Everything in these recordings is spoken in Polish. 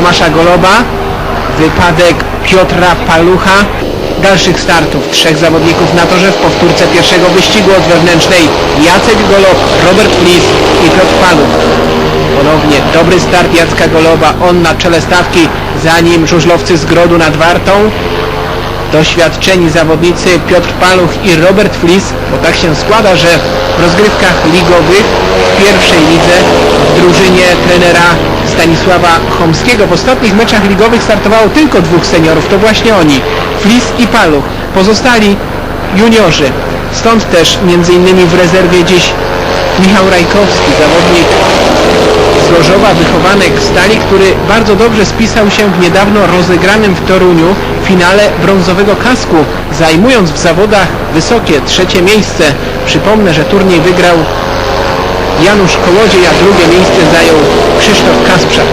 Tomasza Goloba. Wypadek Piotra Palucha. Dalszych startów trzech zawodników na torze w powtórce pierwszego wyścigu od wewnętrznej Jacek Golob, Robert Flis i Piotr Paluch. Ponownie dobry start Jacka Goloba, on na czele stawki, za nim żużlowcy z Grodu nad Wartą. Doświadczeni zawodnicy Piotr Paluch i Robert Flis, bo tak się składa, że w rozgrywkach ligowych w pierwszej lidze w drużynie trenera Stanisława Chomskiego w ostatnich meczach ligowych startowało tylko dwóch seniorów, to właśnie oni, Flis i Paluch. Pozostali juniorzy. Stąd też innymi w rezerwie dziś Michał Rajkowski, zawodnik Gorzowa, wychowanek Stali, który bardzo dobrze spisał się w niedawno rozegranym w Toruniu finale brązowego kasku, zajmując w zawodach wysokie trzecie miejsce. Przypomnę, że turniej wygrał Janusz Kołodziej, a drugie miejsce zajął Krzysztof Kasprzak.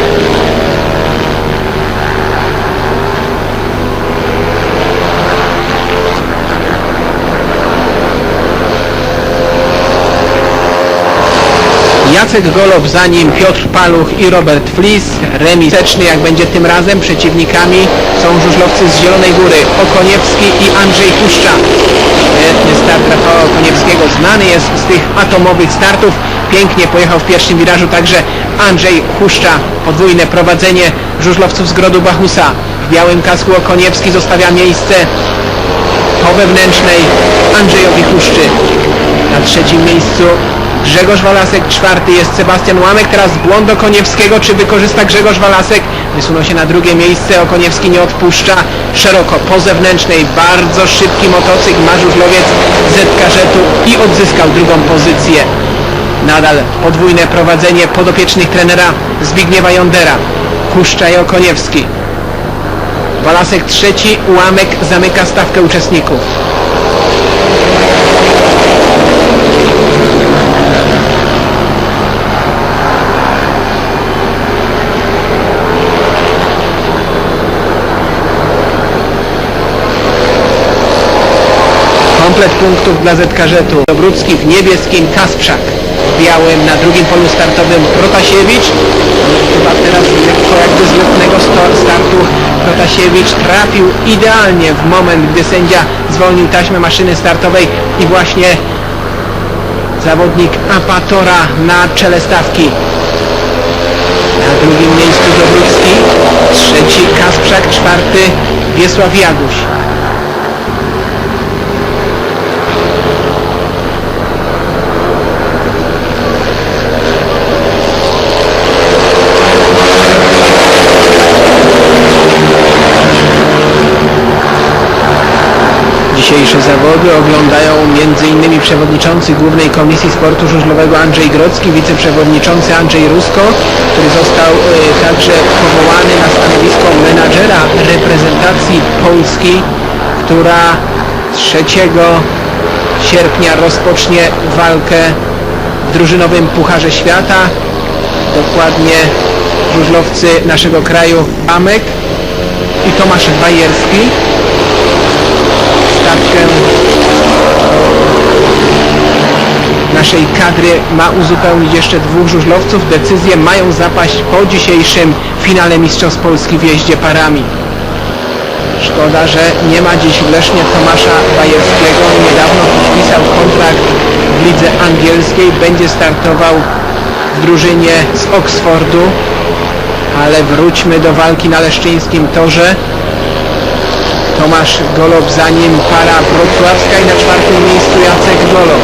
Jacek Golob, za nim Piotr Paluch i Robert Flis. Remis teczny, jak będzie tym razem. Przeciwnikami są żużlowcy z Zielonej Góry, Okoniewski i Andrzej Puszcza. Świetny start Rafała Okoniewskiego, znany jest z tych atomowych startów. Pięknie pojechał w pierwszym wirażu także Andrzej Huszcza. Podwójne prowadzenie żużlowców z Grodu Bachusa. W białym kasku Okoniewski zostawia miejsce po wewnętrznej Andrzejowi Huszczy. Na trzecim miejscu Grzegorz Walasek, czwarty jest Sebastian Łamek, teraz błąd Okoniewskiego, czy wykorzysta Grzegorz Walasek? Wysunął się na drugie miejsce, Okoniewski nie odpuszcza, szeroko po zewnętrznej, bardzo szybki motocykl, ma żużlowiec ZKŻ-u i odzyskał drugą pozycję. Nadal podwójne prowadzenie podopiecznych trenera Zbigniewa Jondera, Huszcza i Okoniewski. Walasek trzeci, Ułamek zamyka stawkę uczestników. Komplet punktów dla ZKŻ-u. Dobrucki w niebieskim, Kasprzak w białym, na drugim polu startowym Protasiewicz. Chyba teraz lekko jakby z lotnego startu Protasiewicz trafił idealnie w moment, gdy sędzia zwolnił taśmę maszyny startowej i właśnie zawodnik Apatora na czele stawki. Na drugim miejscu Dobrucki, trzeci Kasprzak, czwarty Wiesław Jaguś. Dzisiejsze zawody oglądają m.in. przewodniczący Głównej Komisji Sportu Żużlowego Andrzej Grodzki, wiceprzewodniczący Andrzej Rusko, który został e, także powołany na stanowisko menadżera reprezentacji Polski, która 3 sierpnia rozpocznie walkę w drużynowym Pucharze Świata. Dokładnie żużlowcy naszego kraju Amek i Tomasz Bajerski naszej kadry ma uzupełnić jeszcze dwóch żużlowców. Decyzje mają zapaść po dzisiejszym finale Mistrzostw Polski w jeździe parami. Szkoda, że nie ma dziś w Lesznie Tomasza Bajerskiego. Niedawno podpisał kontrakt w lidze angielskiej. Będzie startował w drużynie z Oxfordu. Ale wróćmy do walki na leszczyńskim torze. Tomasz Golob, za nim para wrocławska i na czwartym miejscu Jacek Golob.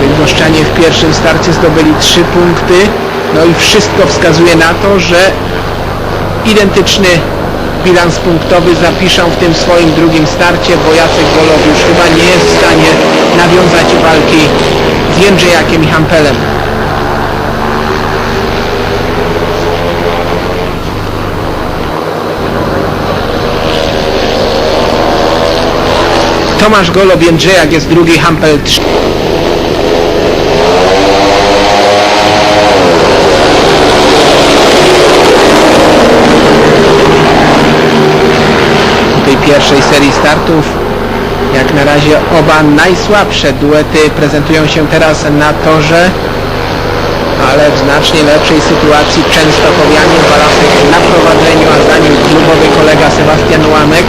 Bydgoszczanie w pierwszym starcie zdobyli trzy punkty. No i wszystko wskazuje na to, że identyczny bilans punktowy zapiszą w tym swoim drugim starcie, bo Jacek Golob już chyba nie jest w stanie nawiązać walki z Jędrzejakiem i Hampelem. Tomasz Golob, Jędrzejak jest drugi, Hampel trzy. tej pierwszej serii startów. Jak na razie oba najsłabsze duety prezentują się teraz na torze. ale w znacznie lepszej sytuacji Częstochowianie Balasek na prowadzeniu, a za nim klubowy kolega Sebastian Łamek,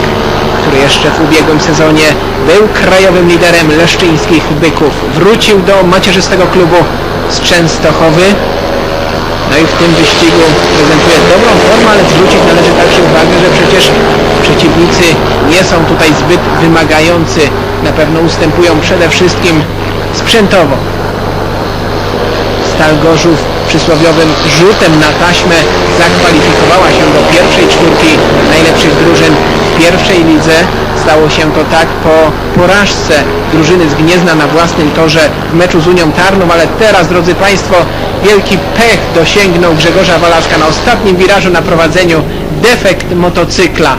który jeszcze w ubiegłym sezonie był krajowym liderem leszczyńskich byków. Wrócił do macierzystego klubu z Częstochowy. No i w tym wyścigu prezentuje dobrą formę, ale zwrócić należy także uwagę, że przecież przeciwnicy nie są tutaj zbyt wymagający. Na pewno ustępują przede wszystkim sprzętowo. Stal Gorzów przysłowiowym rzutem na taśmę zakwalifikowała się do pierwszej czwórki najlepszych drużyn pierwszej lidze. Stało się to tak po porażce drużyny z Gniezna na własnym torze w meczu z Unią Tarnów, ale teraz, drodzy Państwo, wielki pech dosięgnął Grzegorza Walaska na ostatnim wirażu na prowadzeniu defekt motocykla.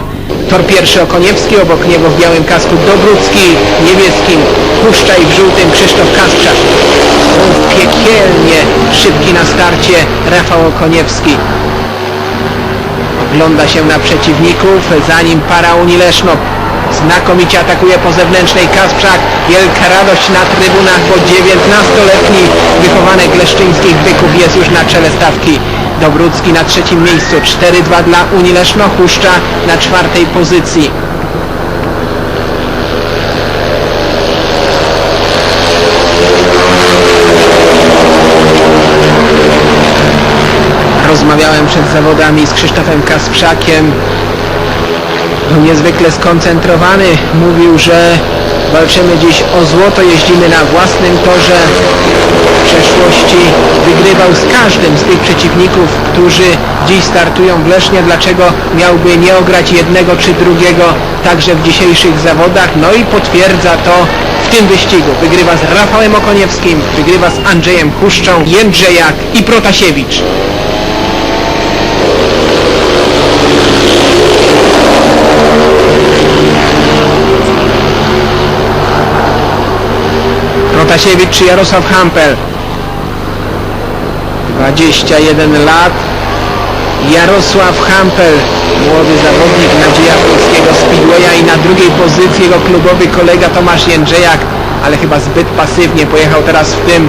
Tor pierwszy Okoniewski, obok niego w białym kasku Dobrucki, niebieskim, Puszcza i w żółtym Krzysztof Kasprzak. Piekielnie szybki na starcie Rafał Okoniewski. Ogląda się na przeciwników, za nim para Unii Leszno. Znakomicie atakuje po zewnętrznej Kasprzak. Wielka radość na trybunach, bo 19-letni wychowanek leszczyńskich byków jest już na czele stawki. Dobrucki na trzecim miejscu, 4-2 dla Unii Leszno, Huszcza na czwartej pozycji. Przed zawodami z Krzysztofem Kasprzakiem. Był niezwykle skoncentrowany. Mówił, że walczymy dziś o złoto, jeździmy na własnym torze. W przeszłości wygrywał z każdym z tych przeciwników, którzy dziś startują w Lesznie. Dlaczego miałby nie ograć jednego czy drugiego także w dzisiejszych zawodach? No i potwierdza to w tym wyścigu. Wygrywa z Rafałem Okoniewskim, wygrywa z Andrzejem Huszczą, Jędrzejak i Protasiewicz. Protasiewicz czy Jarosław Hampel? 21 lat. Jarosław Hampel, młody zawodnik, nadzieja polskiego Speedwaya i na drugiej pozycji jego klubowy kolega Tomasz Jędrzejak, ale chyba zbyt pasywnie pojechał teraz w tym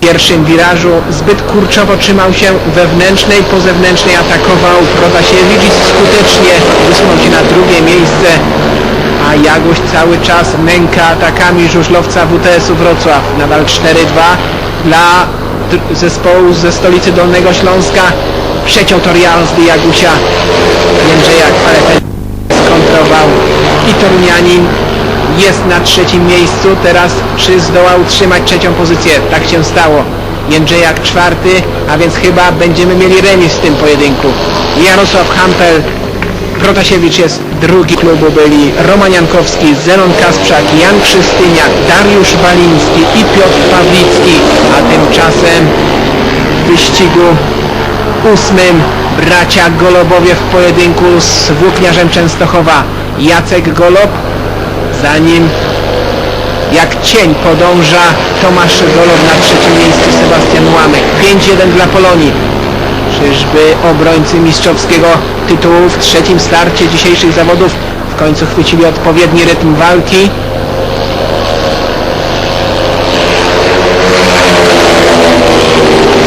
pierwszym wirażu. Zbyt kurczowo trzymał się wewnętrznej, po zewnętrznej atakował Protasiewicz i skutecznie wysunął się na drugie miejsce a Jagoś cały czas męka atakami żużlowca WTS-u Wrocław. Nadal 4-2 dla zespołu ze stolicy Dolnego Śląska. Przeciął tor jazdy Jagusia. Jędrzejak, ten skontrował. I Torunianin jest na trzecim miejscu. Teraz czy zdoła utrzymać trzecią pozycję? Tak się stało. Jędrzejak czwarty, a więc chyba będziemy mieli remis w tym pojedynku. Jarosław Hampel Protasiewicz jest drugi klubu byli Roman Jankowski, Zenon Kasprzak, Jan Krzystyniak, Dariusz Waliński i Piotr Pawlicki, a tymczasem w wyścigu ósmym bracia Golobowie w pojedynku z włókniarzem Częstochowa. Jacek Golob, za nim jak cień podąża Tomasz Golob na trzecim miejscu Sebastian Łamek. 5-1 dla Polonii. Czyżby obrońcy mistrzowskiego tytułu w trzecim starcie dzisiejszych zawodów w końcu chwycili odpowiedni rytm walki?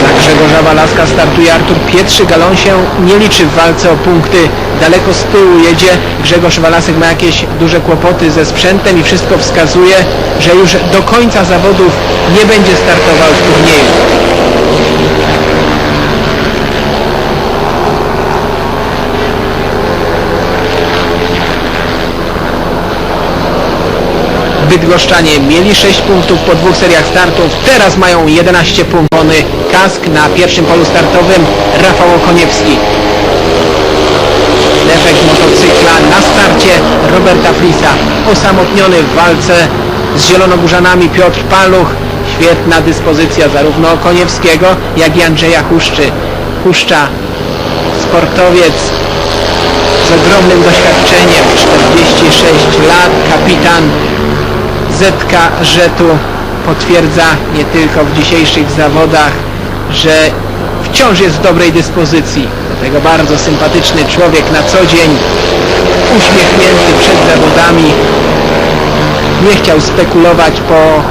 Za Grzegorza Walaska startuje Artur Pietrzyk, ale on się nie liczy w walce o punkty. Daleko z tyłu jedzie. Grzegorz Walasek ma jakieś duże kłopoty ze sprzętem i wszystko wskazuje, że już do końca zawodów nie będzie startował w turnieju. Bydgoszczanie mieli 6 punktów po dwóch seriach startów, teraz mają 11 punktów. Kask na pierwszym polu startowym Rafał Okoniewski. Defekt motocykla na starcie Roberta Frisa. Osamotniony w walce z Zielonogórzanami Piotr Paluch. Świetna dyspozycja zarówno Okoniewskiego, jak i Andrzeja Huszczy. Huszcza, sportowiec z ogromnym doświadczeniem, 46 lat, kapitan Zetka Żetu potwierdza nie tylko w dzisiejszych zawodach, że wciąż jest w dobrej dyspozycji. Do tego bardzo sympatyczny człowiek na co dzień, uśmiechnięty przed zawodami. Nie chciał spekulować po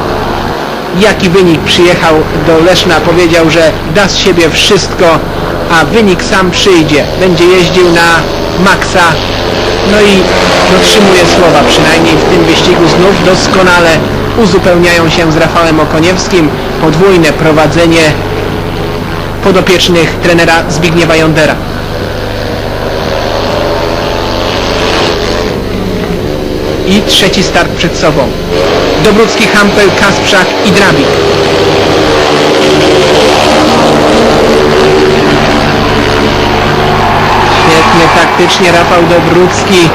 jaki wynik przyjechał do Leszna, powiedział, że da z siebie wszystko, a wynik sam przyjdzie. Będzie jeździł na maksa, no i dotrzymuje słowa, przynajmniej w tym wyścigu znów doskonale uzupełniają się z Rafałem Okoniewskim. Podwójne prowadzenie podopiecznych trenera Zbigniewa Jondera. I trzeci start przed sobą. Dobrucki, Hampel, Kasprzak i Drabik. Świetnie taktycznie Rafał Dobrucki.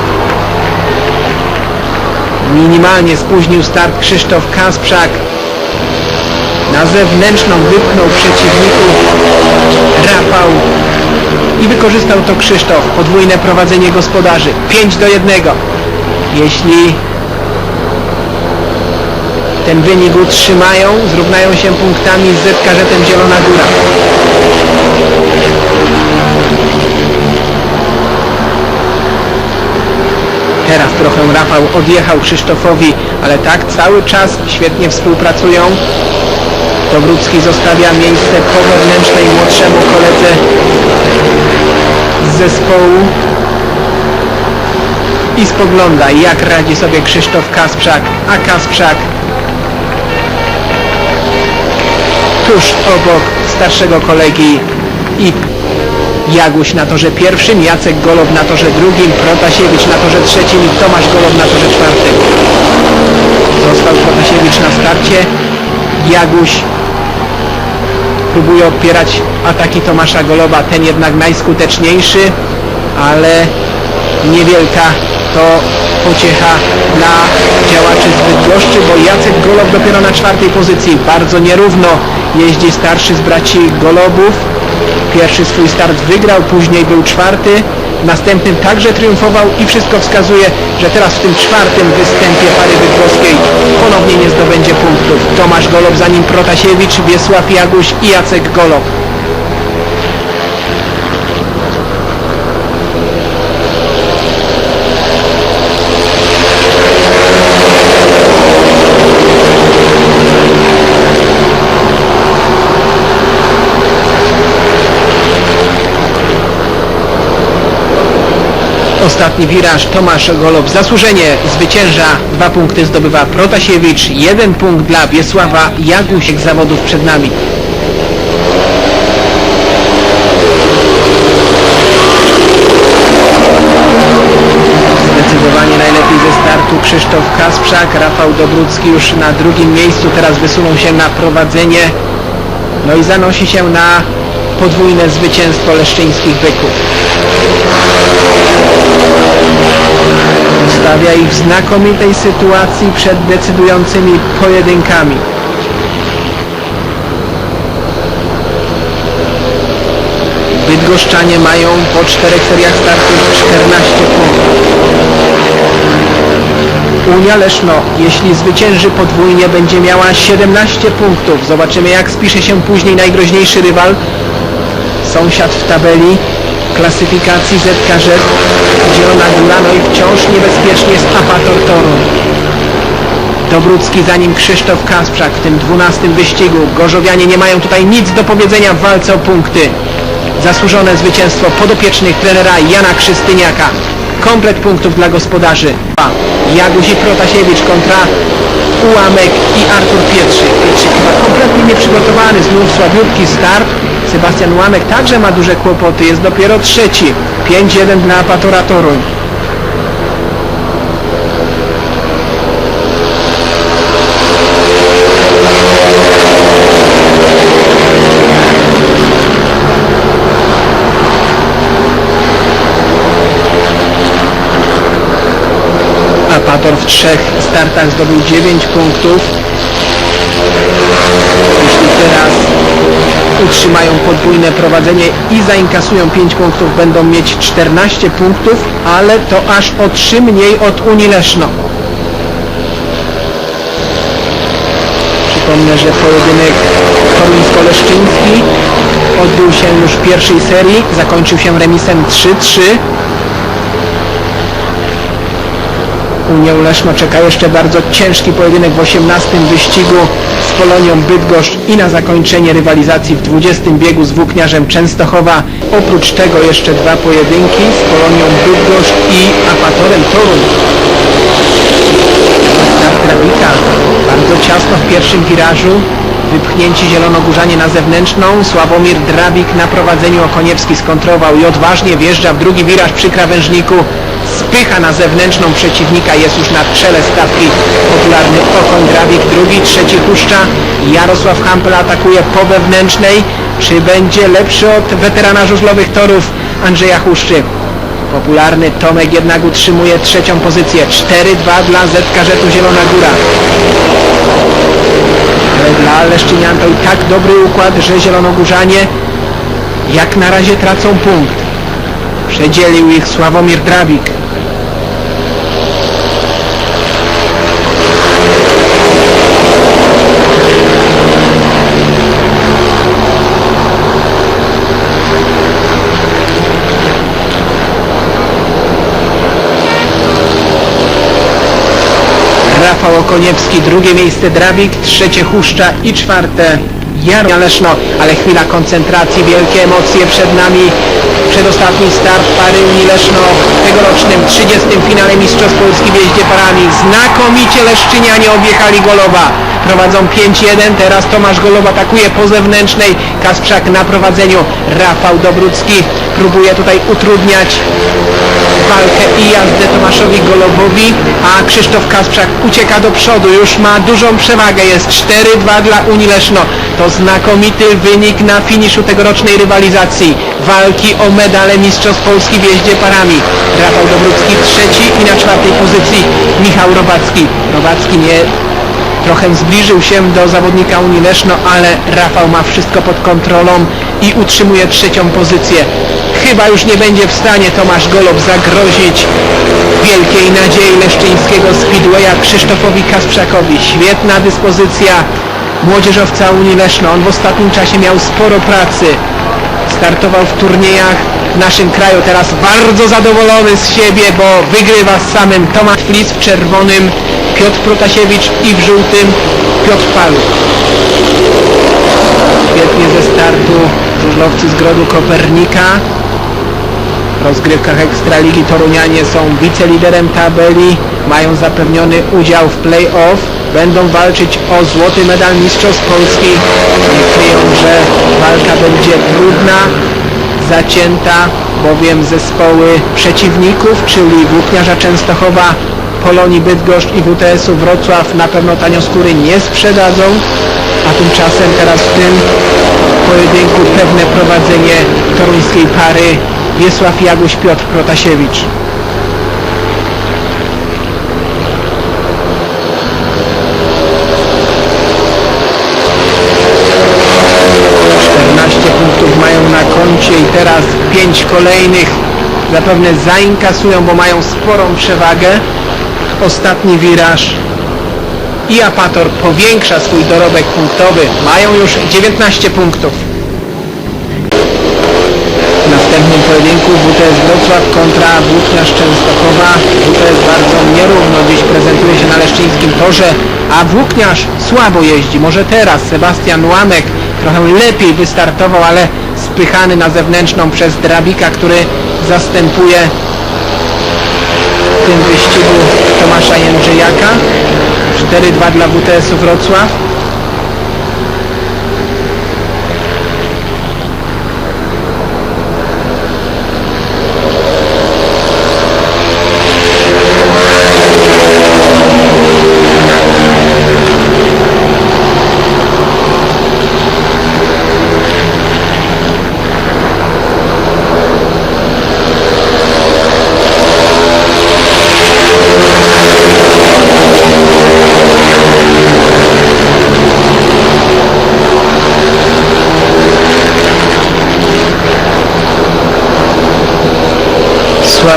Minimalnie spóźnił start Krzysztof Kasprzak. Na zewnętrzną wypchnął przeciwników Rafał i wykorzystał to Krzysztof. Podwójne prowadzenie gospodarzy. 5 do 1. Jeśli ten wynik utrzymają, zrównają się punktami z ZKŻ-em Zielona Góra. Teraz trochę Rafał odjechał Krzysztofowi, ale tak cały czas świetnie współpracują. Dobrucki zostawia miejsce po wewnętrznej młodszemu koledze z zespołu i spogląda jak radzi sobie Krzysztof Kasprzak, a Kasprzak tuż obok starszego kolegi i Jaguś na torze pierwszym, Jacek Golob na torze drugim, Protasiewicz na torze trzecim i Tomasz Golob na torze czwartym. Został Protasiewicz na starcie, Jaguś próbuje odpierać ataki Tomasza Goloba, ten jednak najskuteczniejszy, ale niewielka to pociecha dla działaczy z Bydgoszczy, bo Jacek Golob dopiero na czwartej pozycji, bardzo nierówno jeździ starszy z braci Golobów, pierwszy swój start wygrał, później był czwarty, następnym także triumfował i wszystko wskazuje, że teraz w tym czwartym występie pary bydgoskiej ponownie nie zdobędzie punktów. Tomasz Golob, za nim Protasiewicz, Wiesław Jaguś i Jacek Golob. Ostatni wiraż Tomasz Golob zasłużenie zwycięża. Dwa punkty zdobywa Protasiewicz, jeden punkt dla Wiesława Jagusiek zawodów przed nami. Zdecydowanie najlepiej ze startu Krzysztof Kasprzak, Rafał Dobrucki już na drugim miejscu, teraz wysunął się na prowadzenie. No i zanosi się na podwójne zwycięstwo leszczyńskich byków. Stawia ich w znakomitej sytuacji przed decydującymi pojedynkami. Bydgoszczanie mają po czterech seriach startów 14 punktów. Unia Leszno, jeśli zwycięży podwójnie, będzie miała 17 punktów. Zobaczymy jak spisze się później najgroźniejszy rywal. Sąsiad w tabeli klasyfikacji ZKŻ Zielona Góra, no i wciąż niebezpiecznie jest Apator. Dobrucki za nim Krzysztof Kasprzak w tym 12 wyścigu. Gorzowianie nie mają tutaj nic do powiedzenia w walce o punkty. Zasłużone zwycięstwo podopiecznych trenera Jana Krzystyniaka. Komplet punktów dla gospodarzy. Jaguś i Protasiewicz kontra Ułamek i Artur Pietrzyk. Pietrzyk chyba kompletnie nieprzygotowany, znów słabiutki start. Sebastian Ułamek także ma duże kłopoty, jest dopiero trzeci. 5-1 dla Apatora Toruń. Apator w trzech startach zdobył 9 punktów. Utrzymają podwójne prowadzenie i zainkasują 5 punktów, będą mieć 14 punktów, ale to aż o 3 mniej od Unii Leszno. Przypomnę, że pojedynek toruńsko-leszczyński odbył się już w pierwszej serii, zakończył się remisem 3-3. Unię Leszno czeka jeszcze bardzo ciężki pojedynek w 18 wyścigu z Polonią Bydgoszcz i na zakończenie rywalizacji w 20 biegu z Włókniarzem Częstochowa. Oprócz tego jeszcze dwa pojedynki z Polonią Bydgoszcz i Apatorem Toruń. Start. Bardzo ciasno w pierwszym wirażu. Wypchnięci zielonogórzanie na zewnętrzną. Sławomir Drabik na prowadzeniu Okoniewski skontrował i odważnie wjeżdża w drugi wiraż przy krawężniku. Spycha na zewnętrzną przeciwnika. Jest już na czele stawki popularny Okoń Drabik. Drugi, trzeci Huszcza. Jarosław Hampel atakuje po wewnętrznej. Czy będzie lepszy od weterana żużlowych torów Andrzeja Huszczy? Popularny Tomek jednak utrzymuje trzecią pozycję. 4-2 dla ZKŻ-u Zielona Góra. Dla Leszczynian to i tak dobry układ, że Zielonogórzanie jak na razie tracą punkt. Przedzielił ich Sławomir Drabik. Rafał Okoniewski, drugie miejsce Drabik, trzecie Huszcza i czwarte Jarnia Leszno, ale chwila koncentracji, wielkie emocje przed nami. Przedostatni start pary Unii Leszno w tegorocznym 30. finale Mistrzostw Polski w jeździe parami. Znakomicie Leszczynianie objechali Golowa. Prowadzą 5-1, teraz Tomasz Golow atakuje po zewnętrznej. Kasprzak na prowadzeniu. Rafał Dobrucki próbuje tutaj utrudniać walkę i jazdę Tomaszowi Golowowi, a Krzysztof Kasprzak ucieka do przodu, już ma dużą przewagę, jest 4-2 dla Unii Leszno. To znakomity wynik na finiszu tegorocznej rywalizacji. Walki o medale Mistrzostw Polski w jeździe parami. Rafał Dobrucki trzeci i na czwartej pozycji Michał Robacki. Robacki nie trochę zbliżył się do zawodnika Unii Leszno, ale Rafał ma wszystko pod kontrolą i utrzymuje trzecią pozycję. Chyba już nie będzie w stanie Tomasz Golob zagrozić wielkiej nadziei leszczyńskiego Speedwaya Krzysztofowi Kasprzakowi. Świetna dyspozycja młodzieżowca Unii. On w ostatnim czasie miał sporo pracy. Startował w turniejach w naszym kraju. Teraz bardzo zadowolony z siebie, bo wygrywa z samym Tomasz Flis w czerwonym, Piotr Protasiewicz i w żółtym Piotr Paluch. Świetnie ze startu żużlowcy z Grodu Kopernika. Rozgrywkach Ekstraligi Torunianie są wiceliderem tabeli, mają zapewniony udział w play-off, będą walczyć o złoty medal Mistrzostw Polski. Nie kryją, że walka będzie trudna, zacięta, bowiem zespoły przeciwników, czyli Włókniarza Częstochowa, Polonii Bydgoszcz i WTS-u Wrocław na pewno tanioskóry nie sprzedadzą, a tymczasem teraz w tym pojedynku pewne prowadzenie toruńskiej pary Wiesław Jaguś, Piotr Protasiewicz. Punktów mają na koncie i teraz pięć kolejnych zapewne zainkasują, bo mają sporą przewagę. Ostatni wiraż i Apator powiększa swój dorobek punktowy. Mają już 19 punktów. Pojedynku WTS Wrocław kontra Włókniarz Częstochowa. WTS bardzo nierówno dziś prezentuje się na leszczyńskim torze, a Włókniarz słabo jeździ. Może teraz Sebastian Łamek trochę lepiej wystartował, ale spychany na zewnętrzną przez Drabika, który zastępuje w tym wyścigu Tomasza Jędrzejaka. 4-2 dla WTS-u Wrocław.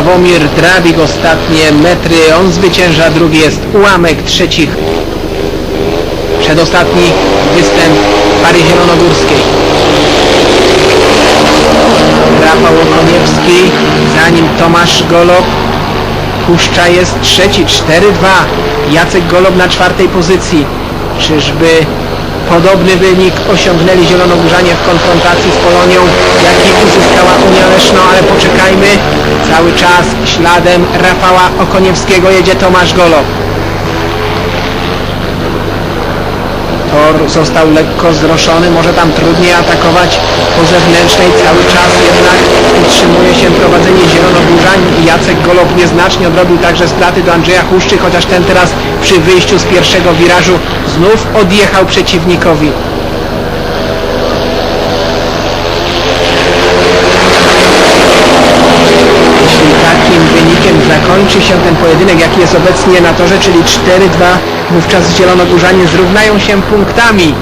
Sławomir Drabik ostatnie metry, on zwycięża, drugi jest ułamek, trzeci przedostatni występ pary zielonogórskiej. Rafał Okoniewski, za nim Tomasz Golob, Puszcza jest trzeci, 4-2. Jacek Golob na czwartej pozycji. Czyżby podobny wynik osiągnęli Zielonogórzanie w konfrontacji z Polonią, jaki uzyskała Unia Leszno, ale poczekajmy. Cały czas śladem Rafała Okoniewskiego jedzie Tomasz Golob. Tor został lekko zroszony, może tam trudniej atakować po zewnętrznej, cały czas jednak utrzymuje się prowadzenie Zielonogórzań i Jacek Golob nieznacznie odrobił także straty do Andrzeja Huszczy, chociaż ten teraz przy wyjściu z pierwszego wirażu znów odjechał przeciwnikowi. Jeśli takim wynikiem zakończy się ten pojedynek, jaki jest obecnie na torze, czyli 4-2, wówczas Zielonogórzanie zrównają się punktami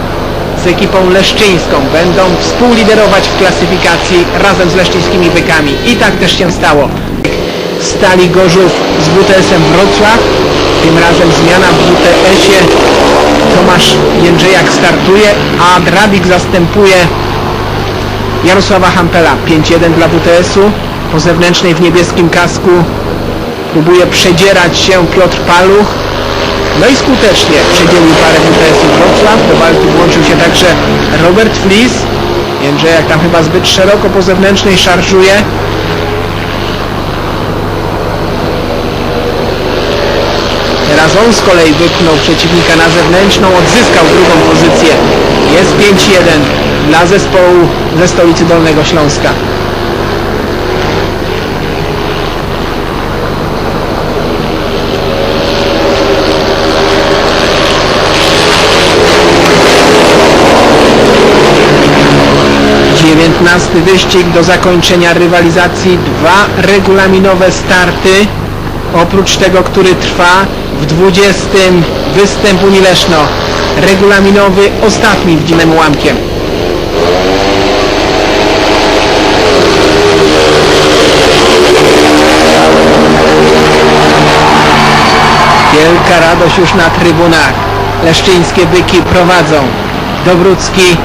z ekipą leszczyńską. Będą współliderować w klasyfikacji razem z leszczyńskimi bykami. I tak też się stało. Stali Gorzów z WTS-em Wrocław. Tym razem zmiana w WTS-ie. Tomasz Jędrzejak startuje, a Drabik zastępuje Jarosława Hampela 5-1 dla WTS-u po zewnętrznej w niebieskim kasku próbuje przedzierać się Piotr Paluch no i skutecznie przedzielił parę WTS-u Wrocław do walki włączył się także Robert Flis Jędrzejak tam chyba zbyt szeroko po zewnętrznej szarżuje Teraz on z kolei wypchnął przeciwnika na zewnętrzną, odzyskał drugą pozycję. Jest 5-1 dla zespołu ze stolicy Dolnego Śląska. Dziewiętnasty wyścig do zakończenia rywalizacji. Dwa regulaminowe starty. Oprócz tego, który trwa w 20 występ Unii Leszno. Regulaminowy ostatni w dzimem ułamkiem. Wielka radość już na trybunach. Leszczyńskie byki prowadzą. Dobrucki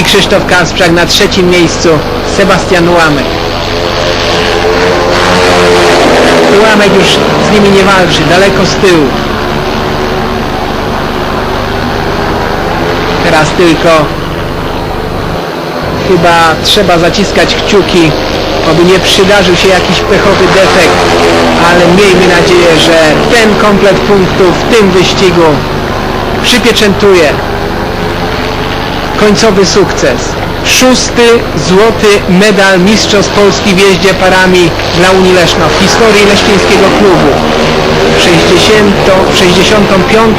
i Krzysztof Kasprzak na trzecim miejscu. Sebastian Ułamek. Ułamek już z nimi nie walczy, daleko z tyłu. Teraz tylko chyba trzeba zaciskać kciuki, aby nie przydarzył się jakiś pechowy defekt, ale miejmy nadzieję, że ten komplet punktów w tym wyścigu przypieczętuje końcowy sukces. Szósty złoty medal Mistrzostw Polski w jeździe parami dla Unii Leszno w historii leśnieńskiego klubu. W 60, w 65.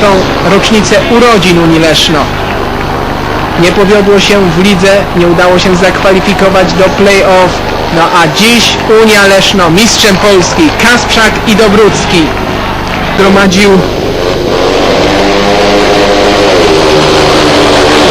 rocznicę urodzin Unii Leszno. Nie powiodło się w lidze, nie udało się zakwalifikować do play-off. No a dziś Unia Leszno, mistrzem Polski, Kasprzak i Dobrucki gromadził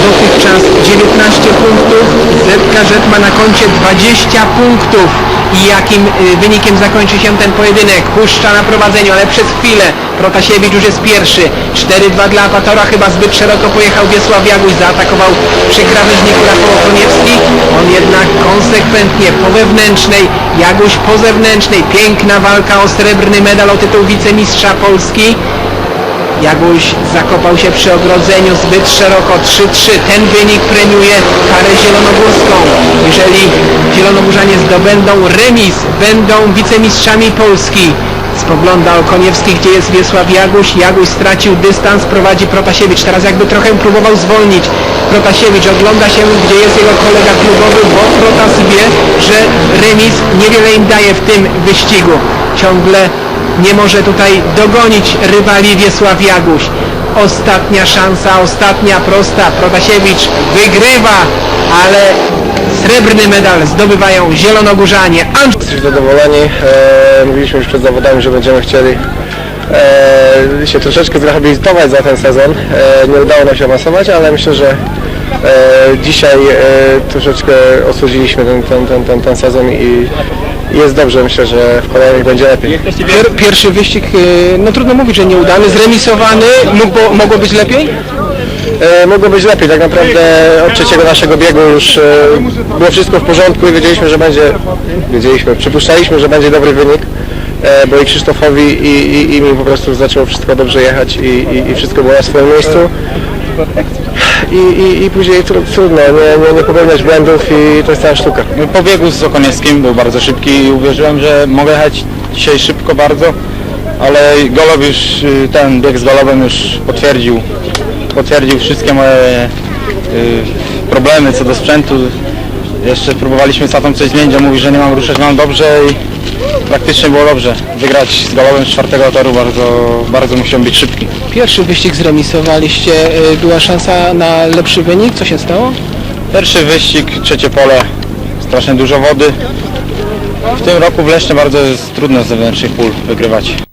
dotychczas 19 punktów, Zetka Żet ma na koncie 20 punktów. I jakim y, wynikiem zakończy się ten pojedynek? Puszcza na prowadzeniu, ale przez chwilę. Protasiewicz już jest pierwszy, 4-2 dla Apatora, chyba zbyt szeroko pojechał Wiesław Jaguś, zaatakował przy krawężniku Rafał Okoniewski, on jednak konsekwentnie po wewnętrznej, Jaguś po zewnętrznej, piękna walka o srebrny medal o tytuł wicemistrza Polski, Jaguś zakopał się przy ogrodzeniu zbyt szeroko 3-3. Ten wynik premiuje parę zielonogórską. Jeżeli zielonogórzanie zdobędą remis, będą wicemistrzami Polski. Spogląda Okoniewski, gdzie jest Wiesław Jaguś. Jaguś stracił dystans, prowadzi Protasiewicz. Teraz jakby trochę próbował zwolnić. Protasiewicz ogląda się, gdzie jest jego kolega klubowy, bo Protas wie, że remis niewiele im daje w tym wyścigu. Ciągle nie może tutaj dogonić rywali Wiesław Jaguś. Ostatnia szansa, ostatnia prosta. Protasiewicz wygrywa, ale srebrny medal zdobywają zielonogórzanie. Andrzej Jesteśmy zadowoleni. E, mówiliśmy już przed zawodami, że będziemy chcieli e, się troszeczkę zrehabilitować za ten sezon. E, nie udało nam się awansować, ale myślę, że e, dzisiaj e, troszeczkę osłodziliśmy ten, ten, ten, ten, ten sezon i jest dobrze. Myślę, że w kolejnych będzie lepiej. Pier, pierwszy wyścig, y, no trudno mówić, że nieudany, zremisowany, mógł, mogło być lepiej? E, mogło być lepiej, tak naprawdę od trzeciego naszego biegu już e, było wszystko w porządku i wiedzieliśmy, że będzie, wiedzieliśmy, przypuszczaliśmy, że będzie dobry wynik. e, bo i Krzysztofowi i, i, i mi po prostu zaczęło wszystko dobrze jechać i, i, i wszystko było na swoim miejscu. I, i, i później tru, trudno, nie, nie, nie popełniać błędów i to jest cała sztuka. Po biegu z Okoniewskim był bardzo szybki i uwierzyłem, że mogę jechać dzisiaj szybko bardzo, ale Golob już, y, ten bieg z Golobem już potwierdził, potwierdził wszystkie moje y, problemy co do sprzętu. Jeszcze próbowaliśmy z tatą coś zmienić, on mówi, że nie mam ruszać, mam dobrze i praktycznie było dobrze. Wygrać z Golobem z czwartego toru bardzo, bardzo musiał być szybki. Pierwszy wyścig zremisowaliście, y, była szansa na lepszy wynik, co się stało? Pierwszy wyścig, trzecie pole, strasznie dużo wody. W tym roku w Lesznie bardzo jest trudno z zewnętrznych pól wygrywać.